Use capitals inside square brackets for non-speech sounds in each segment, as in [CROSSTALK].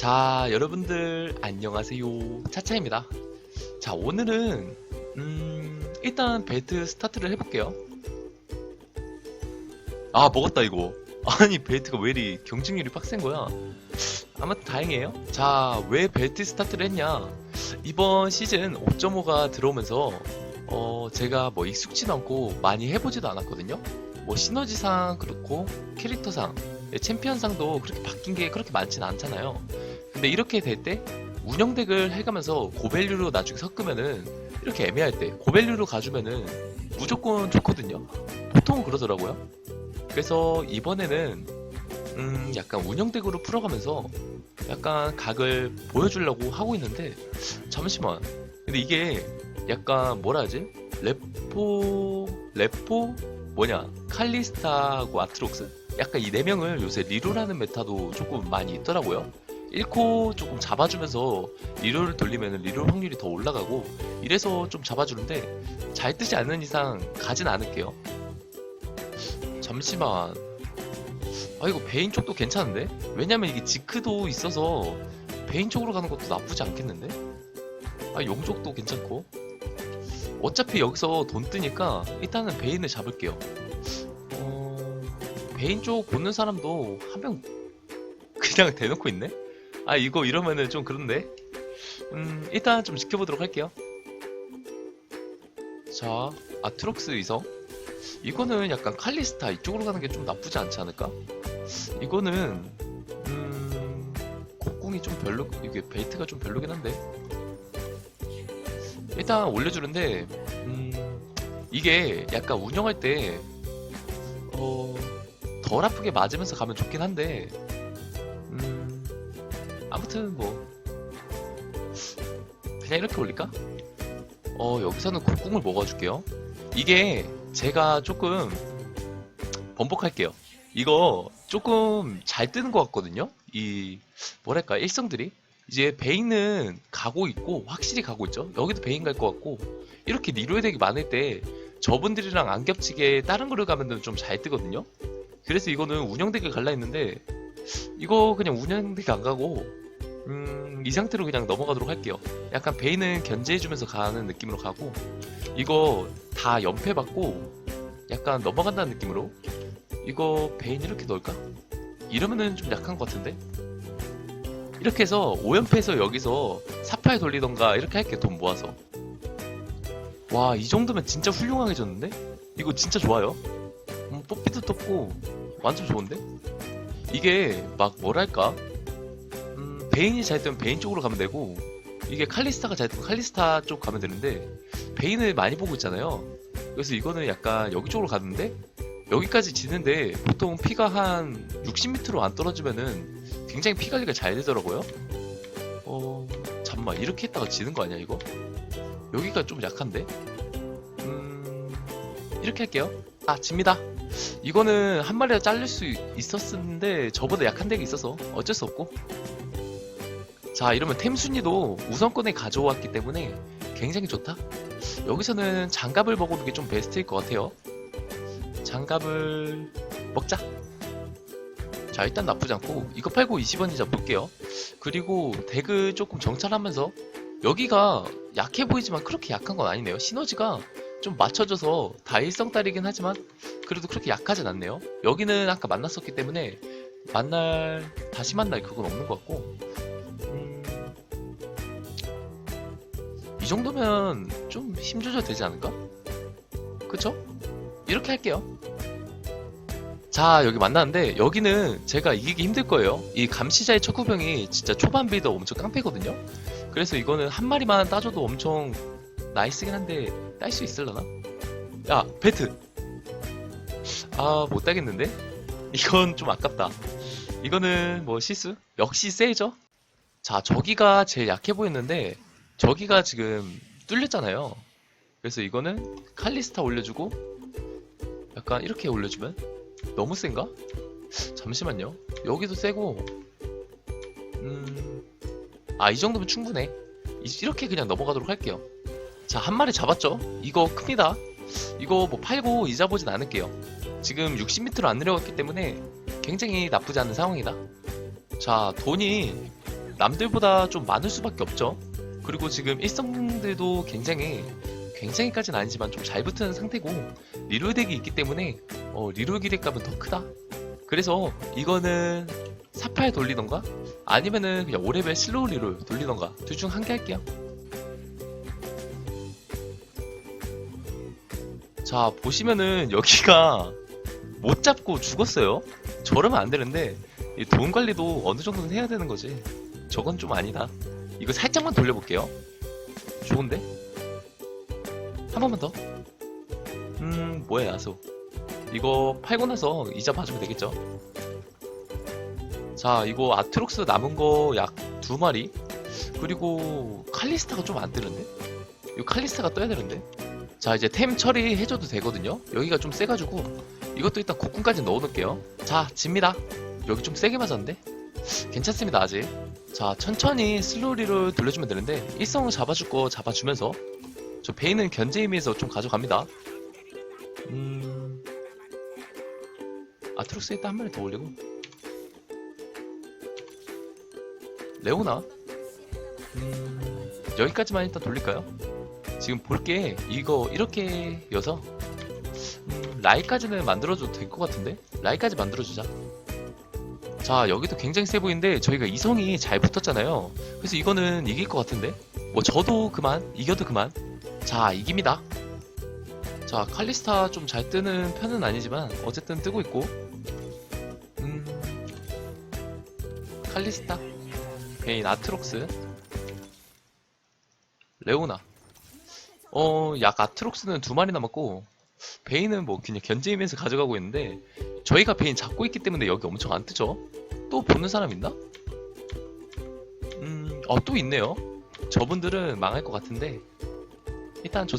자, 여러분들 안녕하세요. 차차입니다. 자, 오늘은 음, 일단 벨트 스타트를 해볼게요. 아, 먹었다 이거. [LAUGHS] 아니, 벨트가 왜 이리 경쟁률이 빡센 거야? 아무튼 다행이에요. 자, 왜 벨트 스타트를 했냐? 이번 시즌 5.5가 들어오면서 어, 제가 뭐 익숙지도 않고 많이 해보지도 않았거든요. 뭐 시너지상 그렇고 캐릭터상 예, 챔피언상도 그렇게 바뀐 게 그렇게 많지는 않잖아요. 근데 이렇게 될 때 운영덱을 해가면서 고밸류로 나중에 섞으면은 이렇게 애매할 때 고밸류로 가주면은 무조건 좋거든요. 보통은 그러더라고요. 그래서 이번에는 음 약간 운영덱으로 풀어가면서 약간 각을 보여주려고 하고 있는데 잠시만. 근데 이게 약간 뭐라 하지? 레포 레포 뭐냐 칼리스타하고 아트록스 약간 이 네 명을 요새 리롤하는 메타도 조금 많이 있더라고요. 1코 조금 잡아주면서 리롤을 돌리면 리롤 확률이 더 올라가고 이래서 좀 잡아주는데 잘 뜨지 않는 이상 가진 않을게요. 잠시만. 아 이거 베인 쪽도 괜찮은데? 왜냐면 이게 지크도 있어서 베인 쪽으로 가는 것도 나쁘지 않겠는데? 아 용쪽도 괜찮고 어차피 여기서 돈 뜨니까 일단은 베인을 잡을게요. 어... 베인 쪽 보는 사람도 한 명 그냥 대놓고 있네? 아 이거 이러면은 좀 그런데? 음 일단 좀 지켜보도록 할게요. 자 아트록스 이성. 이거는 약간 칼리스타 이쪽으로 가는 게 좀 나쁘지 않지 않을까? 이거는 음 곡궁이 좀 별로 이게 베이트가 좀 별로긴 한데. 일단 올려주는데 음 이게 약간 운영할 때 어, 덜 아프게 맞으면서 가면 좋긴 한데 음, 아무튼 뭐 그냥 이렇게 올릴까? 어 여기서는 국궁을 먹어줄게요. 이게 제가 조금 번복할게요. 이거 조금 잘 뜨는 것 같거든요. 이 뭐랄까 일성들이 이제 베인은 가고 있고 확실히 가고 있죠. 여기도 베인 갈 것 같고 이렇게 리로의 덱이 많을 때 저분들이랑 안 겹치게 다른 거를 가면 좀 잘 뜨거든요. 그래서 이거는 운영덱을 갈라 했는데 이거 그냥 운영덱 안 가고 음, 이 상태로 그냥 넘어가도록 할게요. 약간 베인은 견제해주면서 가는 느낌으로 가고 이거 다 연패 받고 약간 넘어간다는 느낌으로 이거 베인 이렇게 넣을까? 이러면은 좀 약한 것 같은데? 이렇게 해서 5연패에서 여기서 사파에 돌리던가 이렇게 할게 돈 모아서 와 이 정도면 진짜 훌륭하게 졌는데? 이거 진짜 좋아요 음, 뽀삐도 떴고 완전 좋은데? 이게 막 뭐랄까 음, 베인이 잘 뜨면 베인 쪽으로 가면 되고 이게 칼리스타가 잘 뜨면 칼리스타 쪽 가면 되는데 베인을 많이 보고 있잖아요. 그래서 이거는 약간 여기 쪽으로 갔는데 여기까지 지는데 보통 피가 한 60m로 안 떨어지면은 굉장히 피 관리가 잘 되더라고요. 어 잠만 이렇게 했다가 지는 거 아니야 이거? 여기가 좀 약한데? 음 이렇게 할게요. 아 집니다. 이거는 한 마리가 잘릴 수 있었는데 저보다 약한 덱이 있어서 어쩔 수 없고 자 이러면 템 순위도 우선권에 가져왔기 때문에 굉장히 좋다. 여기서는 장갑을 먹어두는 게좀 베스트일 것 같아요. 장갑을 먹자. 자 일단 나쁘지 않고 이거 팔고 20원이자 볼게요. 그리고 덱을 조금 정찰하면서 여기가 약해 보이지만 그렇게 약한 건 아니네요. 시너지가 좀 맞춰져서 다 일성 딸이긴 하지만 그래도 그렇게 약하진 않네요. 여기는 아까 만났었기 때문에 만날 다시 만날 그건 없는 것 같고 정도면 좀 힘 조절 되지 않을까? 그쵸? 이렇게 할게요. 자 여기 만났는데 여기는 제가 이기기 힘들 거예요. 이 감시자의 척후병이 진짜 초반 빌드 엄청 깡패거든요. 그래서 이거는 한 마리만 따줘도 엄청 나이스긴 한데 딸 수 있을려나? 야 배트 아, 못 따겠는데? 이건 좀 아깝다. 이거는 뭐 실수? 역시 세죠? 자, 저기가 제일 약해 보였는데, 저기가 지금 뚫렸잖아요. 그래서 이거는 칼리스타 올려주고, 약간 이렇게 올려주면? 너무 센가? 잠시만요. 여기도 세고, 음, 아, 이 정도면 충분해. 이- 이렇게 그냥 넘어가도록 할게요. 자, 한 마리 잡았죠? 이거 큽니다. 이거 뭐 팔고 이자 보진 않을게요. 지금 60m로 안 내려갔기 때문에 굉장히 나쁘지 않은 상황이다. 자, 돈이 남들보다 좀 많을 수밖에 없죠. 그리고 지금 일성들도 굉장히 굉장히까지는 아니지만 좀 잘 붙은 상태고 리롤 덱이 있기 때문에 어, 리롤 기대 값은 더 크다. 그래서 이거는 48 돌리던가 아니면은 그냥 5레벨 슬로우 리롤 돌리던가 둘 중 한 개 할게요. 자 보시면은 여기가 못 잡고 죽었어요. 저러면 안 되는데 이돈 관리도 어느 정도는 해야 되는 거지. 저건 좀 아니다. 이거 살짝만 돌려볼게요. 좋은데? 한 번만 더. 음, 뭐야, 야수. 이거 팔고 나서 이자 봐주면 되겠죠? 자, 이거 아트록스 남은 거 약 두 마리. 그리고 칼리스타가 좀 안 뜨는데? 이거 칼리스타가 떠야 되는데? 자, 이제 템 처리해줘도 되거든요? 여기가 좀 세가지고 이것도 일단 곡군까지 넣어놓을게요. 자, 집니다. 여기 좀 세게 맞았는데? 괜찮습니다, 아직. 자, 천천히 슬로리를 돌려주면 되는데, 일성을 잡아줄 거 잡아주면서, 저 베인은 견제 의미에서 좀 가져갑니다. 음. 아트록스 일단 한 마리 더 올리고. 레오나? 음. 여기까지만 일단 돌릴까요? 지금 볼게, 이거 이렇게 여서, 음, 라이까지는 만들어줘도 될 것 같은데? 라이까지 만들어주자. 자 여기도 굉장히 세 보이는데 저희가 이성이 잘 붙었잖아요. 그래서 이거는 이길 것 같은데? 뭐 저도 그만 이겨도 그만. 자 이깁니다. 자 칼리스타 좀 잘 뜨는 편은 아니지만 어쨌든 뜨고 있고. 음 칼리스타. 베인 아트록스. 레오나. 어약 아트록스는 두 마리 남았고 베인은 뭐 그냥 견제이면서 가져가고 있는데 저희가 베인 잡고 있기 때문에 여기 엄청 안 뜨죠? 또 보는 사람 있나? 음, 어, 또 있네요. 저분들은 망할 것 같은데. 일단 저,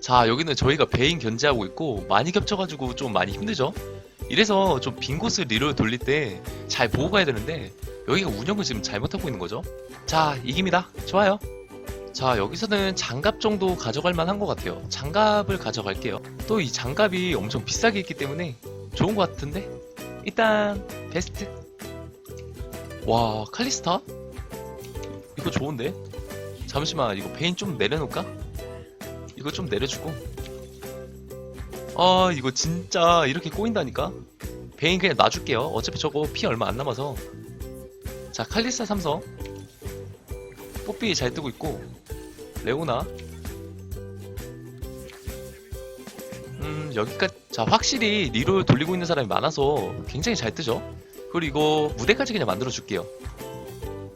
자, 여기는 저희가 베인 견제하고 있고, 많이 겹쳐가지고 좀 많이 힘들죠? 이래서 좀 빈 곳을 리롤 돌릴 때 잘 보고 가야 되는데, 여기가 운영을 지금 잘못하고 있는 거죠? 자, 이깁니다. 좋아요. 자, 여기서는 장갑 정도 가져갈 만한 것 같아요. 장갑을 가져갈게요. 또 이 장갑이 엄청 비싸게 있기 때문에 좋은 것 같은데? 일단, 베스트. 와, 칼리스타? 이거 좋은데? 잠시만, 이거 베인 좀 내려놓을까? 이거 좀 내려주고. 아, 이거 진짜 이렇게 꼬인다니까? 베인 그냥 놔줄게요. 어차피 저거 피 얼마 안 남아서. 자, 칼리스타 삼성. 뽀삐 잘 뜨고 있고. 레오나. 음, 여기까지. 자, 확실히 리롤 돌리고 있는 사람이 많아서 굉장히 잘 뜨죠? 그리고 이거 무대까지 그냥 만들어 줄게요.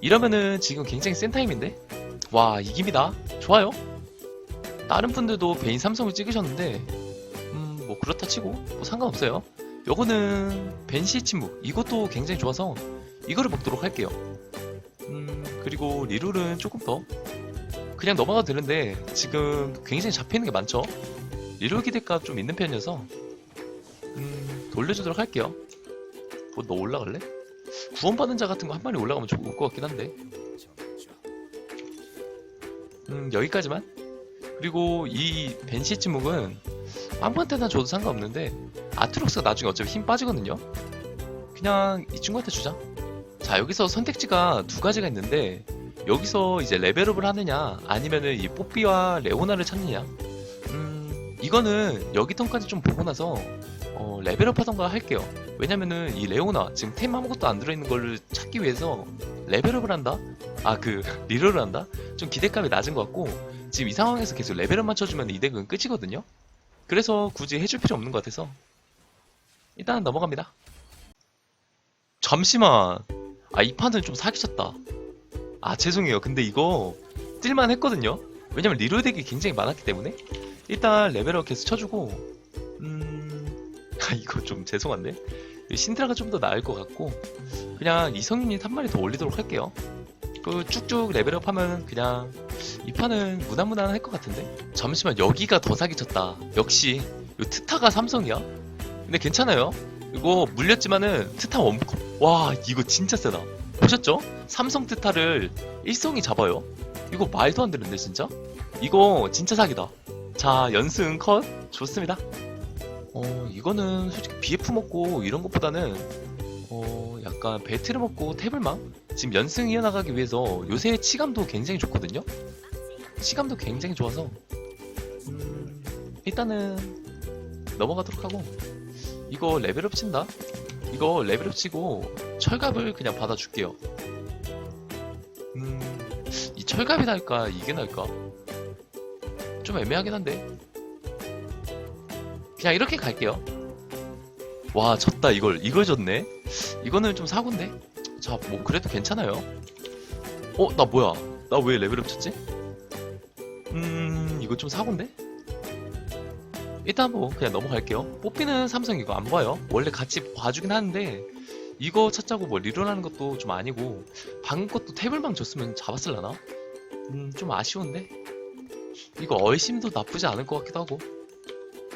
이러면은 지금 굉장히 센 타임인데? 와, 이깁니다. 좋아요. 다른 분들도 베인 삼성을 찍으셨는데, 음, 뭐 그렇다 치고, 뭐 상관없어요. 요거는 벤시의 침묵. 이것도 굉장히 좋아서, 이거를 먹도록 할게요. 음, 그리고 리롤은 조금 더. 그냥 넘어가도 되는데, 지금 굉장히 잡혀있는 게 많죠? 리롤 기대값 좀 있는 편이어서, 음, 돌려주도록 할게요. 뭐 너 올라갈래? 구원받은 자 같은 거 한 마리 올라가면 좋을 것 같긴 한데. 음, 여기까지만. 그리고 이 벤시 침묵은 아무한테나 줘도 상관없는데 아트록스가 나중에 어차피 힘 빠지거든요. 그냥 이 친구한테 주자. 자, 여기서 선택지가 두 가지가 있는데 여기서 이제 레벨업을 하느냐 아니면은 이 뽀삐와 레오나를 찾느냐. 음, 이거는 여기 턴까지 좀 보고 나서 어, 레벨업 하던가 할게요. 왜냐면은 이 레오나 지금 템 아무것도 안 들어있는 거를 찾기 위해서 레벨업을 한다? 아 그 [LAUGHS] 리롤을 한다? 좀 기대감이 낮은 것 같고 지금 이 상황에서 계속 레벨업 맞춰주면 이 덱은 끝이거든요? 그래서 굳이 해줄 필요 없는 것 같아서 일단 넘어갑니다. 잠시만 아 이 판은 좀 사기쳤다. 아 죄송해요. 근데 이거 뜰만 했거든요? 왜냐면 리롤 덱이 굉장히 많았기 때문에. 일단 레벨업 계속 쳐주고 음... [LAUGHS] 아 이거 좀 죄송한데. 신드라가 좀 더 나을 것 같고 그냥 이성윤이 한 마리 더 올리도록 할게요. 그 쭉쭉 레벨업 하면 그냥 이 판은 무난무난할 것 같은데? 잠시만 여기가 더 사기쳤다. 역시 이 트타가 삼성이야? 근데 괜찮아요. 이거 물렸지만은 트타 원컵 와 이거 진짜 세다. 보셨죠? 삼성 트타를 일성이 잡아요. 이거 말도 안 되는데 진짜? 이거 진짜 사기다. 자 연승 컷. 좋습니다. 어, 이거는 솔직히 BF 먹고 이런 것보다는, 어, 약간 배틀을 먹고 탭을망? 지금 연승 이어나가기 위해서 요새 치감도 굉장히 좋거든요. 치감도 굉장히 좋아서 음, 일단은 넘어가도록 하고. 이거 레벨업 친다. 이거 레벨업 치고 철갑을 그냥 받아줄게요. 음, 이 철갑이 날까 이게 날까? 좀 애매하긴 한데 그냥 이렇게 갈게요. 와 졌다 이걸 이걸 졌네. 이거는 좀 사고인데. 자 뭐 그래도 괜찮아요. 어 나 뭐야? 나 왜 레벨업 쳤지? 음 이거 좀 사고인데? 일단 뭐 그냥 넘어갈게요. 뽑히는 삼성 이거 안 봐요. 원래 같이 봐주긴 하는데 이거 찾자고 뭐 리롤하는 것도 좀 아니고 방금 것도 태블망 줬으면 잡았을라나? 음 좀 아쉬운데 이거 얼심도 나쁘지 않을 것 같기도 하고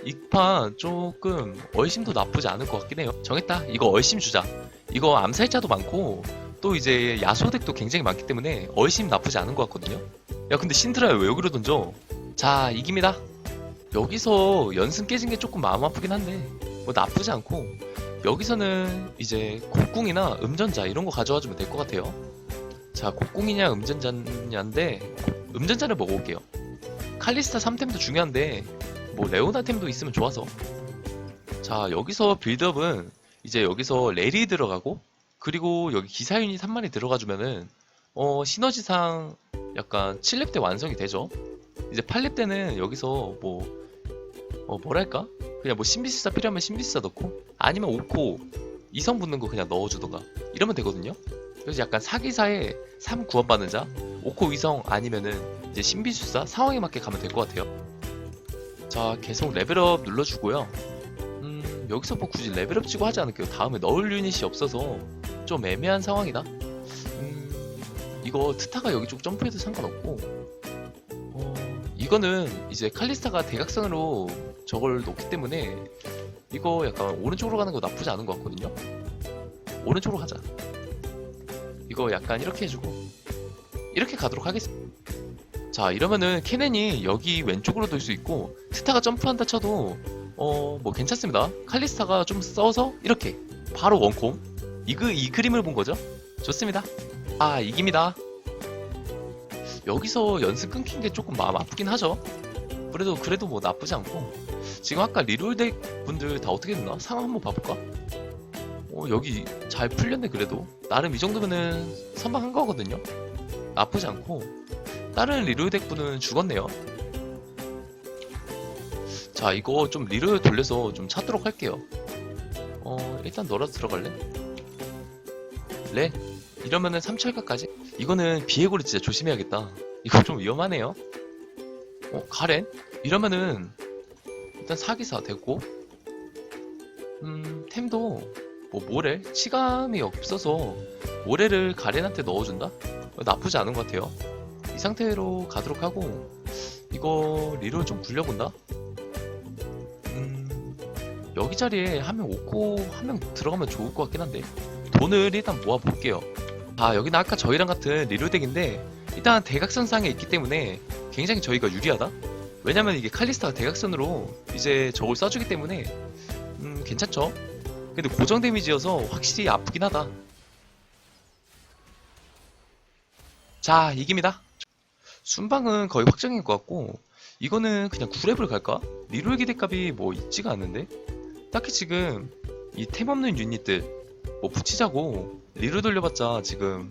이판 조금 얼심도 나쁘지 않을 것 같긴 해요. 정했다. 이거 얼심 주자. 이거 암살자도 많고 또 이제 야소덱도 굉장히 많기 때문에 얼심 나쁘지 않은 것 같거든요. 야 근데 신드라야 왜 여기로 던져? 자 이깁니다. 여기서 연승 깨진 게 조금 마음 아프긴 한데 뭐 나쁘지 않고 여기서는 이제 곡궁이나 음전자 이런 거 가져와 주면 될 것 같아요. 자 곡궁이냐 음전자냐인데 음전자를 먹어볼게요. 칼리스타 3템도 중요한데 뭐 레오나 템도 있으면 좋아서 자 여기서 빌드업은 이제 여기서 렐이 들어가고 그리고 여기 기사 유닛 한 마리 들어가주면은 어 시너지상 약간 7렙 때 완성이 되죠 이제 8렙 때는 여기서 뭐 어, 뭐랄까? 그냥 뭐 신비술사 필요하면 신비술사 넣고 아니면 5코 이성 붙는 거 그냥 넣어주던가. 이러면 되거든요? 그래서 약간 사기사에 3 구원받는 자 5코 이성 아니면은 이제 신비술사 상황에 맞게 가면 될 것 같아요. 자 계속 레벨업 눌러주고요. 음 여기서 뭐 굳이 레벨업 치고 하지 않을게요. 다음에 넣을 유닛이 없어서 좀 애매한 상황이다. 음 이거 트타가 여기 쪽 점프해도 상관없고. 어 이거는 이제 칼리스타가 대각선으로 저걸 놓기 때문에 이거 약간 오른쪽으로 가는 거 나쁘지 않은 것 같거든요. 오른쪽으로 가자. 이거 약간 이렇게 해주고 이렇게 가도록 하겠습니다. 자 이러면은 케넨이 여기 왼쪽으로 돌 수 있고 스타가 점프한다 쳐도 어 뭐 괜찮습니다. 칼리스타가 좀 써서 이렇게 바로 원콤. 이 그 이 그림을 본 거죠? 좋습니다. 아 이깁니다 여기서 연습 끊긴 게 조금 마음 아프긴 하죠 그래도 그래도 뭐 나쁘지 않고 지금 아까 리롤덱 분들 다 어떻게 됐나 상황 한번 봐볼까 어 여기 잘 풀렸네 그래도 나름 이 정도면은 선방한 거거든요 나쁘지 않고 다른 리롤덱 분은 죽었네요. 자, 이거 좀 리롤 돌려서 좀 찾도록 할게요. 어, 일단 너라도 들어갈래? 레? 이러면은 3철가까지? 이거는 비에고를 진짜 조심해야겠다. 이거 좀 위험하네요. 어, 가렌? 이러면은 일단 사기사 됐고 음, 템도 뭐 모렐? 치감이 없어서 모렐을 가렌한테 넣어준다? 어, 나쁘지 않은 것 같아요. 이 상태로 가도록 하고 이거 리롤 좀 굴려본다? 음 여기 자리에 한 명 오고 한 명 들어가면 좋을 것 같긴 한데 돈을 일단 모아볼게요 아 여기는 아까 저희랑 같은 리롤 덱인데 일단 대각선상에 있기 때문에 굉장히 저희가 유리하다? 왜냐면 이게 칼리스타가 대각선으로 이제 저걸 쏴주기 때문에 음 괜찮죠? 근데 고정 데미지여서 확실히 아프긴 하다 자 이깁니다 순방은 거의 확정인 것 같고 이거는 그냥 9렙을 갈까? 리롤 기대값이 뭐 있지가 않는데 딱히 지금 이 템 없는 유닛들 뭐 붙이자고 리롤 돌려봤자 지금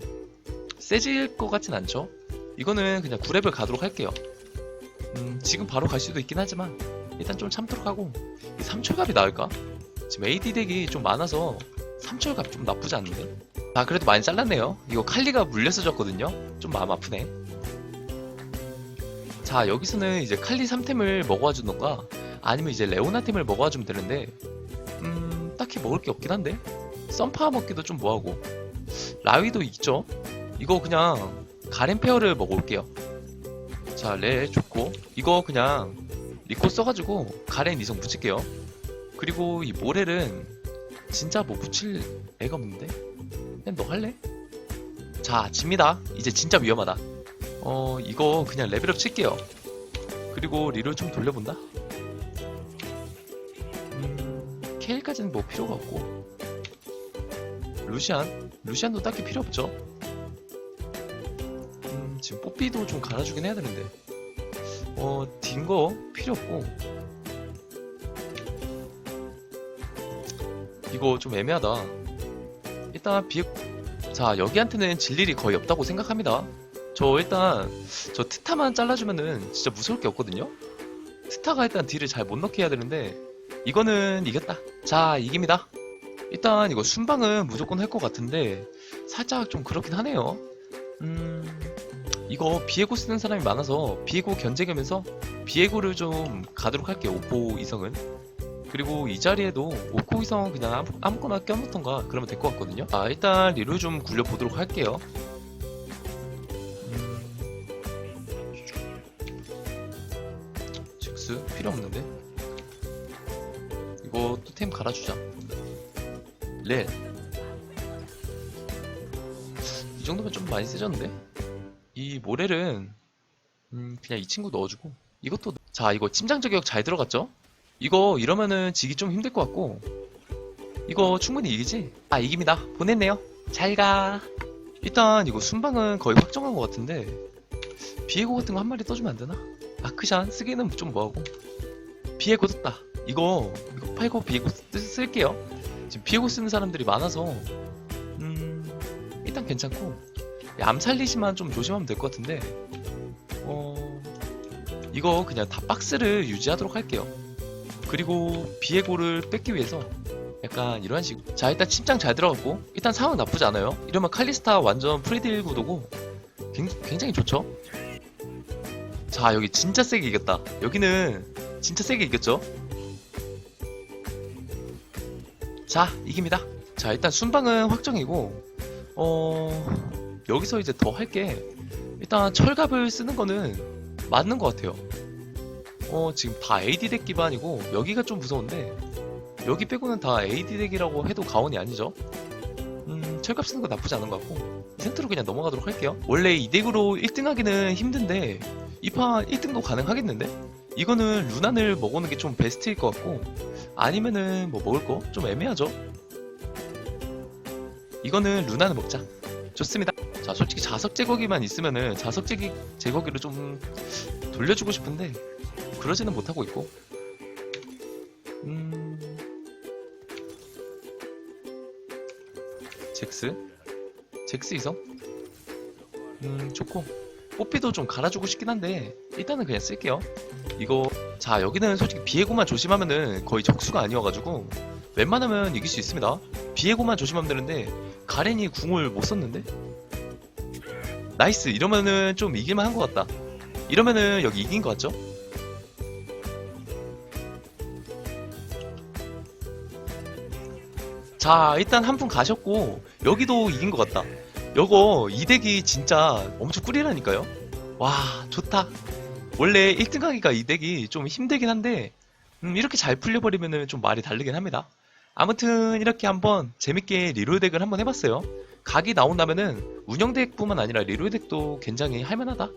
세질 것 같진 않죠? 이거는 그냥 9렙을 가도록 할게요. 음 지금 바로 갈 수도 있긴 하지만 일단 좀 참도록 하고. 이 3철갑이 나을까? 지금 AD 덱이 좀 많아서 3철갑 좀 나쁘지 않는데? 아 그래도 많이 잘랐네요. 이거 칼리가 물려서 졌거든요. 좀 마음 아프네. 자 여기서는 이제 칼리 3템을 먹어주던가? 아니면 이제 레오나 템을 먹어주면 되는데? 음 딱히 먹을 게 없긴 한데 썬파 먹기도 좀 뭐하고. 라위도 있죠? 이거 그냥 가렌 페어를 먹어올게요. 자레 좋고. 이거 그냥 리코 써가지고 가렌 이성 붙일게요. 그리고 이 모렐은 진짜 뭐 붙일 애가 없는데? 그냥 너 할래? 자 집니다. 이제 진짜 위험하다. 어 이거 그냥 레벨업 칠게요. 그리고 리를 좀 돌려본다. 음 케일까지는 뭐 필요가 없고 루시안 루시안도 딱히 필요 없죠. 음, 지금 뽀삐도 좀 갈아주긴 해야 되는데. 어, 딩거 필요 없고. 이거 좀 애매하다. 일단 비에 자 여기한테는 질 일이 거의 없다고 생각합니다. 저 일단 저 트타만 잘라주면은 진짜 무서울 게 없거든요. 트타가 일단 딜을 잘 못 넣게 해야 되는데 이거는 이겼다. 자 이깁니다. 일단 이거 순방은 무조건 할 것 같은데 살짝 좀 그렇긴 하네요. 음 이거 비에고 쓰는 사람이 많아서 비에고 견제하면서 비에고를 좀 가도록 할게요. 오포 이성은. 그리고 이 자리에도 오코 이성 그냥 아무, 아무 거나 껴놓던가 그러면 될 것 같거든요. 아 일단 리로 좀 굴려보도록 할게요. 음... 즉스 필요 없는데 이거 또 템 갈아주자. 렛. 이 정도면 좀 많이 세졌는데? 이 모렐은 음, 그냥 이 친구 넣어주고 이것도 넣- 자 이거 침장 저격 잘 들어갔죠? 이거 이러면은 지기 좀 힘들 것 같고 이거 충분히 이기지? 아 이깁니다 보냈네요 잘가 일단 이거 순방은 거의 확정한 것 같은데 비에고 같은 거 한 마리 떠주면 안 되나? 아크샨 쓰기는 좀 뭐하고 비에고 떴다 이거 이거 팔고 비에고 쓰, 쓸게요 지금 비에고 쓰는 사람들이 많아서 음 일단 괜찮고. 이 암살리시만 좀 조심하면 될 것 같은데. 어 이거 그냥 다 박스를 유지하도록 할게요. 그리고 비에고를 뺏기 위해서 약간 이런 식으로 자 일단 침장 잘 들어갔고 일단 상황 나쁘지 않아요. 이러면 칼리스타 완전 프리딜 구도고 굉- 굉장히 좋죠? 자 여기 진짜 세게 이겼다. 여기는 진짜 세게 이겼죠 자 이깁니다 자 일단 순방은 확정이고 어 여기서 이제 더 할 게 일단 철갑을 쓰는 거는 맞는 것 같아요 어, 지금 다 AD 덱 기반이고, 여기가 좀 무서운데, 여기 빼고는 다 AD 덱이라고 해도 가온이 아니죠? 음, 철갑 쓰는 거 나쁘지 않은 것 같고, 이 상태로 그냥 넘어가도록 할게요. 원래 이 덱으로 1등 하기는 힘든데, 이 판 1등도 가능하겠는데? 이거는 루난을 먹어놓는 게 좀 베스트일 것 같고, 아니면은 뭐 먹을 거? 좀 애매하죠? 이거는 루난을 먹자. 좋습니다. 자, 솔직히 자석 제거기만 있으면은 자석 제기, 제거기를 좀 돌려주고 싶은데, 그러지는 못하고 있고 음... 잭스 잭스 이성 음 좋고 뽀삐도 좀 갈아주고 싶긴 한데 일단은 그냥 쓸게요 이거 자 여기는 솔직히 비에고만 조심하면은 거의 적수가 아니어가지고 웬만하면 이길 수 있습니다 비에고만 조심하면 되는데 가렌이 궁을 못 썼는데 나이스 이러면은 좀 이길만 한 것 같다 이러면은 여기 이긴 것 같죠? 자, 일단 한 분 가셨고, 여기도 이긴 것 같다. 요거, 이 덱이 진짜 엄청 꿀이라니까요? 와, 좋다. 원래 1등 하기가 이 덱이 좀 힘들긴 한데, 음, 이렇게 잘 풀려버리면은 좀 말이 다르긴 합니다. 아무튼, 이렇게 한번 재밌게 리롤 덱을 한번 해봤어요. 각이 나온다면은, 운영 덱뿐만 아니라 리롤 덱도 굉장히 할만하다.